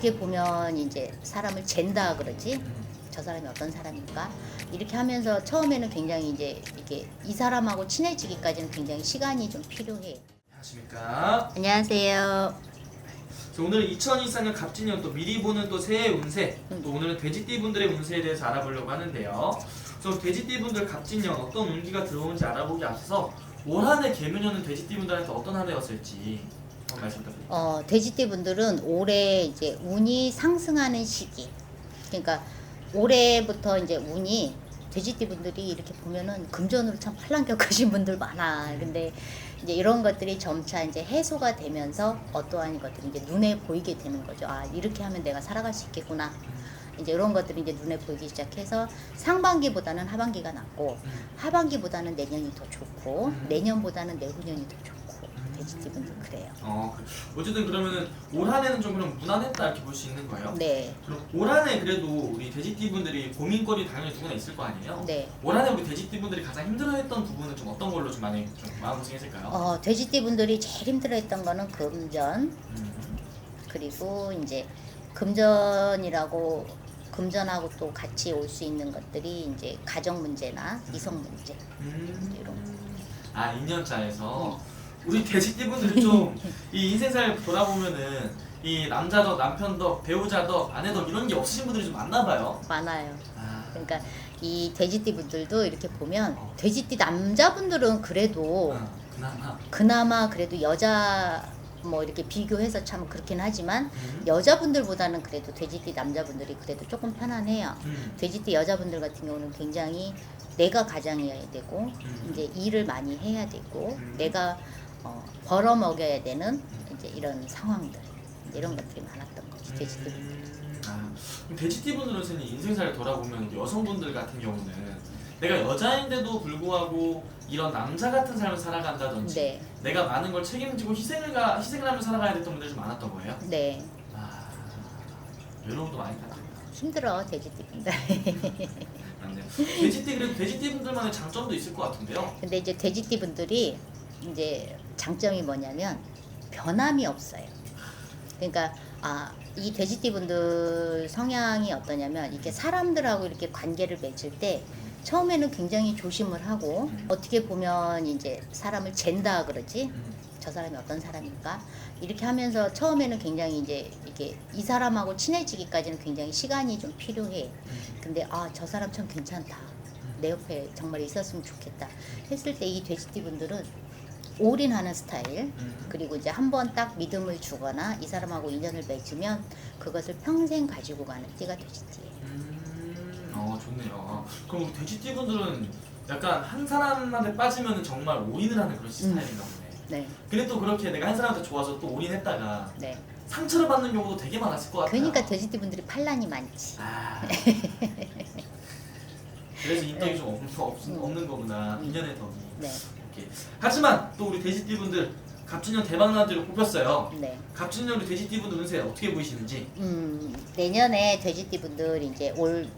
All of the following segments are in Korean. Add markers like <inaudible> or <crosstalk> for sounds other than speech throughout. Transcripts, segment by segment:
어떻게 보면 이제 사람을 잰다 그러지. 저 사람이 어떤 사람일까? 이렇게 하면서 처음에는 굉장히 이제 이게 이 사람하고 친해지기까지는 굉장히 시간이 좀 필요해. 안녕하십니까. 안녕하세요. 오늘은 2024년 갑진년 또 미리 보는 또 새해 운세 또 오늘은 돼지띠 분들의 운세에 대해서 알아보려고 하는데요. 그래서 돼지띠 분들 갑진년 어떤 운기가 들어오는지 알아보기 앞서 올 한해 개묘년은 돼지띠 분들한테 어떤 한 해였을지 말씀 부탁드립니다. 어, 돼지띠 분들은 올해 이제 운이 상승하는 시기. 그러니까 올해부터 이제 운이 돼지띠 분들이 이렇게 보면은 금전으로 참 팔랑격하신 <laughs> 분들 많아. 근데 이제 이런 것들이 점차 이제 해소가 되면서 어떠한 것들이 이제 눈에 보이게 되는 거죠. 아, 이렇게 하면 내가 살아갈 수 있겠구나. 이제 이런 것들이 이제 눈에 보이기 시작해서 상반기보다는 하반기가 낫고 하반기보다는 내년이 더 좋고 음. 내년보다는 내후년이 더 좋고 분들 그래요. 어, 그- 어쨌든 그러면은 올 한해는 좀 그럼 무난했다 이렇게 볼 수 있는 거예요. 네. 그럼 올 한해 그래도 우리 돼지띠 분들이 고민거리 당연히 누구나 있을 거 아니에요. 네. 올 한해 우리 돼지띠 분들이 가장 힘들어했던 부분은 좀 어떤 걸로 좀 많이 좀 마음고생했을까요? 어, 돼지띠 분들이 제일 힘들어했던 거는 금전 음. 그리고 이제 금전이라고 금전하고 또 같이 올 수 있는 것들이 이제 가정 문제나 이성 문제 음. 이런 아 2년차에서 우리 돼지띠 분들이 좀이 인생살 돌아보면은 이 남자 덕, 남편 덕, 배우자 덕, 아내 덕 이런 게 없으신 분들이 좀 많나 봐요. 많아요. 아, 그러니까 이 돼지띠 분들도 이렇게 보면 돼지띠 남자분들은 그래도 어, 그나마 그나마 그래도 여자 뭐 이렇게 비교해서 참 그렇긴 하지만 음. 여자분들보다는 그래도 돼지띠 남자분들이 그래도 조금 편안해요. 음. 돼지띠 여자분들 같은 경우는 굉장히 내가 가장이어야 되고 음. 이제 일을 많이 해야 되고 음. 내가 어, 벌어 먹여야 되는 이제 이런 상황들 이런 것들이 많았던 거죠 돼지들. 음. 아, 그럼 돼지띠 분들은 선생님 인생살을 돌아보면 여성분들 같은 경우는 내가 여자인데도 불구하고 이런 남자 같은 삶을 살아간다든지 네, 내가 많은 걸 책임지고 희생을 가, 희생을 하며 살아가야 됐던 분들이 좀 많았던 거예요. 네 아, 외로움도 많이 타죠. 힘들어 돼지띠 분들. 네. 돼지띠 그래도 돼지띠 분들만의 장점도 있을 것 같은데요. 근데 이제 돼지띠 분들이 이제 장점이 뭐냐면 변함이 없어요. 그러니까 아, 이 돼지띠 분들 성향이 어떠냐면 이렇게 사람들하고 이렇게 관계를 맺을 때 처음에는 굉장히 조심을 하고 음. 어떻게 보면 이제 사람을 잰다 그러지 음. 저 사람이 어떤 사람일까 이렇게 하면서 처음에는 굉장히 이제 이게 이 사람하고 친해지기까지는 굉장히 시간이 좀 필요해. 근데 아 저 사람 참 괜찮다. 내 옆에 정말 있었으면 좋겠다. 했을 때 이 돼지띠 분들은 올인하는 스타일 음. 그리고 이제 한 번 딱 믿음을 주거나 이 사람하고 인연을 맺으면 그것을 평생 가지고 가는 띠가 돼지띠예요. 음, 어 좋네요. 그럼 돼지띠 분들은 약간 한 사람한테 빠지면 정말 올인을 하는 그런 스타일인가 보네. 네, 근데 또 그렇게 내가 한 사람한테 좋아서 또 올인했다가 네. 상처를 받는 경우도 되게 많았을 것 같아요. 그러니까 돼지띠 분들이 판란이 많지. 아. <laughs> 그래서 인덕이 좀 없는, 없, 없는 거구나. 음. 인연의 덕이. 네, 오케이. 하지만 또 우리 돼지띠 분들 갑진년 대박나기로 뽑혔어요. 네. 갑진년 우리 돼지띠 분들 운세 어떻게 보이시는지. 음, 내년에 돼지띠 분들 이제 올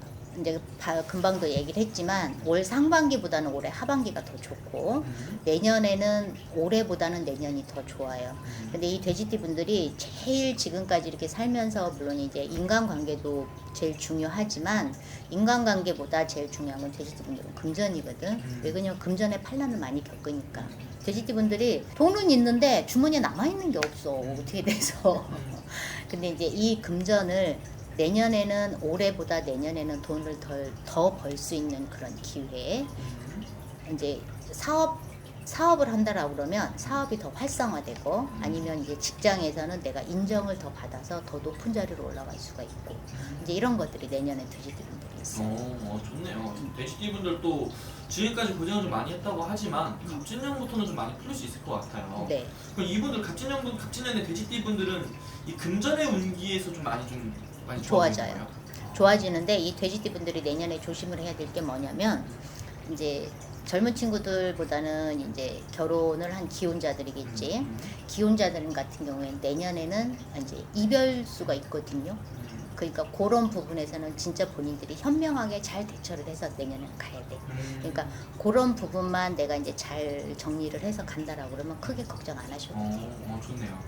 이제 바- 금방도 얘기를 했지만 올 상반기보다는 올해 하반기가 더 좋고 음. 내년에는 올해보다는 내년이 더 좋아요. 근데 이 돼지띠 분들이 제일 지금까지 이렇게 살면서 물론 이제 인간관계도 제일 중요하지만 인간관계보다 제일 중요한 건 돼지띠 분들은 금전이거든. 음. 왜 그러냐면 금전의 판란을 많이 겪으니까. 돼지띠 분들이 돈은 있는데 주머니에 남아있는 게 없어. 어떻게 돼서. <laughs> 근데 이제 이 금전을 내년에는 올해보다 내년에는 돈을 더벌 수 있는 그런 기회에 음. 이제 사업 사업을 한다라고 그러면 사업이 더 활성화되고 음. 아니면 이제 직장에서는 내가 인정을 더 받아서 더 높은 자리로 올라갈 수가 있고 이제 이런 것들이 내년에 돼지띠 분들이 있어요. 어, 어, 좋네요. 돼지띠 분들도 지금까지 고생을 좀 많이 했다고 하지만 갑진년부터는 좀 많이 풀릴 수 있을 것 같아요. 네, 그럼 이분들 갑진년 갑진년의 돼지띠 분들은 이 금전의 운기에서 좀 많이 좀 많이 좋아져요. 좋아지는데 이 돼지띠 분들이 내년에 조심을 해야 될 게 뭐냐면 이제 젊은 친구들보다는 이제 결혼을 한 기혼자들이겠지. 음, 기혼자들 같은 경우에는 내년에는 이제 이별 수가 있거든요. 음, 그러니까 그런 부분에서는 진짜 본인들이 현명하게 잘 대처를 해서 내년에 가야 돼. 음. 그러니까 그런 부분만 내가 이제 잘 정리를 해서 간다라고 그러면 크게 걱정 안 하셔도 어, 돼요. 어, 좋네요.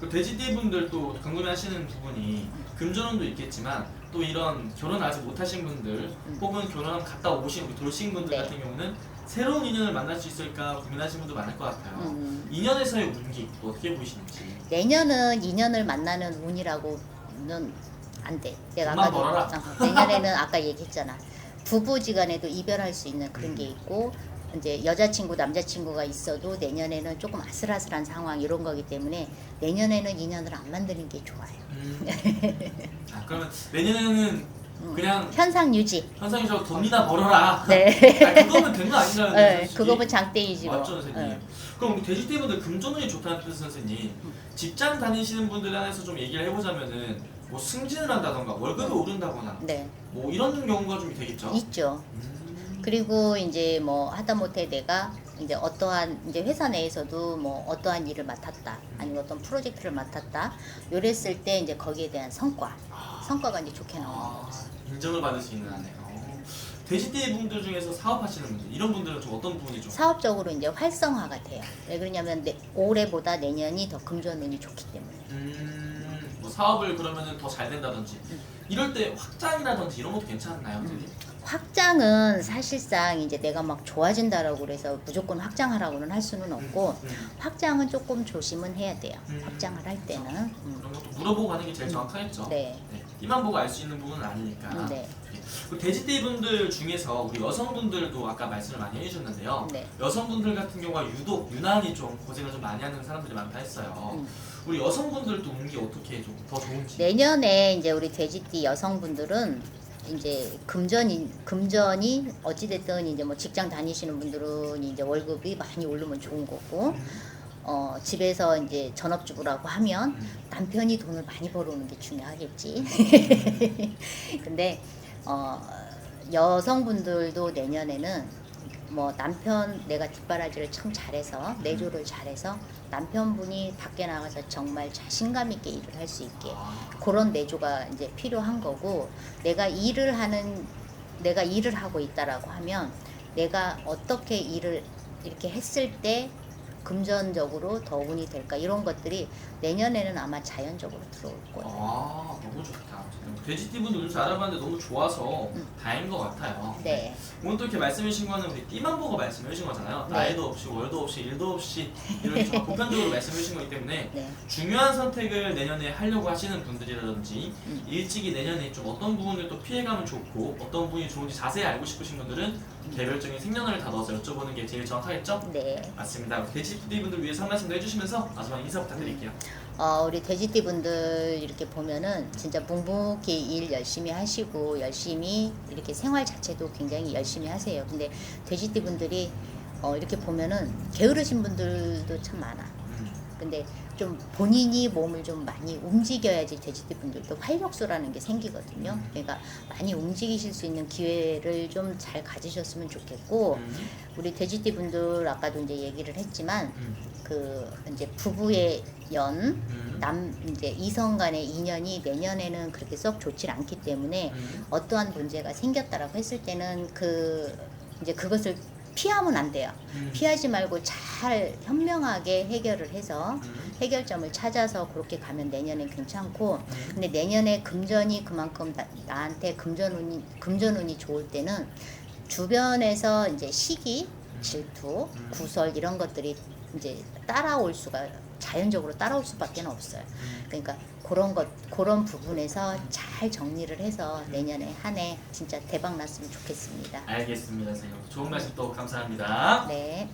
그 돼지띠 분들 또 궁금해하시는 부분이 금전운도 있겠지만 또 이런 결혼 아직 못하신 분들 혹은 결혼 갔다 오신 우리 돌싱 분들 네. 같은 경우는 새로운 인연을 만날 수 있을까 고민하시는 분도 많을 것 같아요. 음. 인연에서의 운기 또 어떻게 보시는지. 내년은 인연을 만나는 운이라고는 안 돼. 내가 벌어라. 어, 내년에는 아까 얘기했잖아. 부부지간에도 이별할 수 있는 그런 게 있고 이제 여자친구 남자친구가 있어도 내년에는 조금 아슬아슬한 상황 이런 거기 때문에 내년에는 인연을 안 만드는 게 좋아요. 음. 아, 그러면 내년에는 음. 그냥 현상 유지. 현상에서 돈이나 벌어라. 네. 아, 그거면 된거 아닌가요? 네? 그거면 장땡이지 뭐. 맞죠 선생님. 네. 그럼 우리 돼지띠분들 금전운이 좋다는 뜻 선생님. 직장 다니시는 분들 안에서 좀 얘기를 해보자면은 뭐 승진을 한다던가 월급이 오른다거나 네, 뭐 이런 경우가 좀 되겠죠. 있죠. 음. 그리고 이제 뭐 하다못해 내가 이제 어떠한 이제 회사 내에서도 뭐 어떠한 일을 맡았다 아니면 어떤 프로젝트를 맡았다 요랬을 때 이제 거기에 대한 성과 아, 성과가 이제 좋게 나오는 아, 거지 인정을 받을 수 있는 하네요. 돼지띠 분들 중에서 사업하시는 분들 이런 분들은 좀 어떤 부분이 좀 사업적으로 이제 활성화가 돼요 왜 그러냐면 내, 올해보다 내년이 더 금전운이 좋기 때문에 음, 뭐 사업을 그러면은 더 잘 된다든지 음. 이럴 때 확장이라든지 이런 것도 괜찮나요, 선생님? 확장은 사실상 이제 내가 막 좋아진다라고 그래서 무조건 확장하라고는 할 수는 없고 음, 음. 확장은 조금 조심은 해야 돼요 음. 확장을 할 때는 음. 그런 것도 물어보고 가는 게 제일 정확하겠죠. 네. 네, 이만 보고 알 수 있는 부분은 아니니까. 네. 그 돼지띠 분들 중에서 우리 여성분들도 아까 말씀을 많이 해주셨는데요. 네. 여성분들 같은 경우가 유독 유난히 좀 고생을 좀 많이 하는 사람들이 많다 했어요. 음. 우리 여성분들도 운기 어떻게 좀 더 좋은지. 내년에 이제 우리 돼지띠 여성분들은 이제 금전이 금전이 어찌 됐든 이제 뭐 직장 다니시는 분들은 이제 월급이 많이 오르면 좋은 거고 음, 어 집에서 이제 전업주부라고 하면 음. 남편이 돈을 많이 벌어오는 게 중요하겠지. <laughs> 근데 어 여성분들도 내년에는 뭐 남편 내가 뒷바라지를 참 잘해서 내조를 잘해서 남편분이 밖에 나가서 정말 자신감 있게 일을 할 수 있게 아, 그런 내조가 이제 필요한 거고 내가 일을 하는 내가 일을 하고 있다라고 하면 내가 어떻게 일을 이렇게 했을 때 금전적으로 더 운이 될까 이런 것들이 내년에는 아마 자연적으로 들어올 거예요. 아, 너무 좋다. 돼지띠 분들 요새 알아봤는데 너무 좋아서 음. 다행인 것 같아요. 네, 오늘 또 이렇게 말씀해 주신 거는 우리 띠만 보고 말씀해 주신 거잖아요. 네. 나이도 없이 월도 없이 일도 없이 이렇게 정말 <laughs> 보편적으로 말씀해 주신 거기 때문에 네, 중요한 선택을 내년에 하려고 하시는 분들이라든지 음. 일찍이 내년에 좀 어떤 부분을 또 피해가면 좋고 어떤 부분이 좋은지 자세히 알고 싶으신 분들은 음. 개별적인 생년월일 다 넣어서 여쭤보는 게 제일 정확하겠죠? 네. 맞습니다. 돼지 띠 분들 위해서 한 말씀도 해주시면서 마지막 인사 부탁드릴게요. 어, 우리 돼지띠 분들 이렇게 보면은 진짜 묵묵히 일 열심히 하시고 열심히 이렇게 생활 자체도 굉장히 열심히 하세요. 근데 돼지띠 분들이 어, 이렇게 보면은 게으르신 분들도 참 많아. 음, 근데 좀 본인이 몸을 좀 많이 움직여야지 돼지띠 분들도 활력소라는 게 생기거든요. 그러니까 많이 움직이실 수 있는 기회를 좀 잘 가지셨으면 좋겠고 음, 우리 돼지띠 분들 아까도 이제 얘기를 했지만 음, 그 이제 부부의 연 음, 남 이제 이성 간의 인연이 내년에는 그렇게 썩 좋지 않기 때문에 음, 어떠한 문제가 생겼다라고 했을 때는 그 이제 그것을 피하면 안 돼요. 음, 피하지 말고 잘 현명하게 해결을 해서 음, 해결점을 찾아서 그렇게 가면 내년엔 괜찮고 음. 근데 내년에 금전이 그만큼 나, 나한테 금전운이 금전운이 좋을 때는 주변에서 이제 시기, 질투, 음. 구설 이런 것들이 이제 따라올 수가 자연적으로 따라올 수밖에 없어요. 음. 그러니까 그런 것 그런 부분에서 잘 정리를 해서 내년에 한 해 진짜 대박 났으면 좋겠습니다. 알겠습니다, 선생님. 좋은 말씀 또 감사합니다. 네.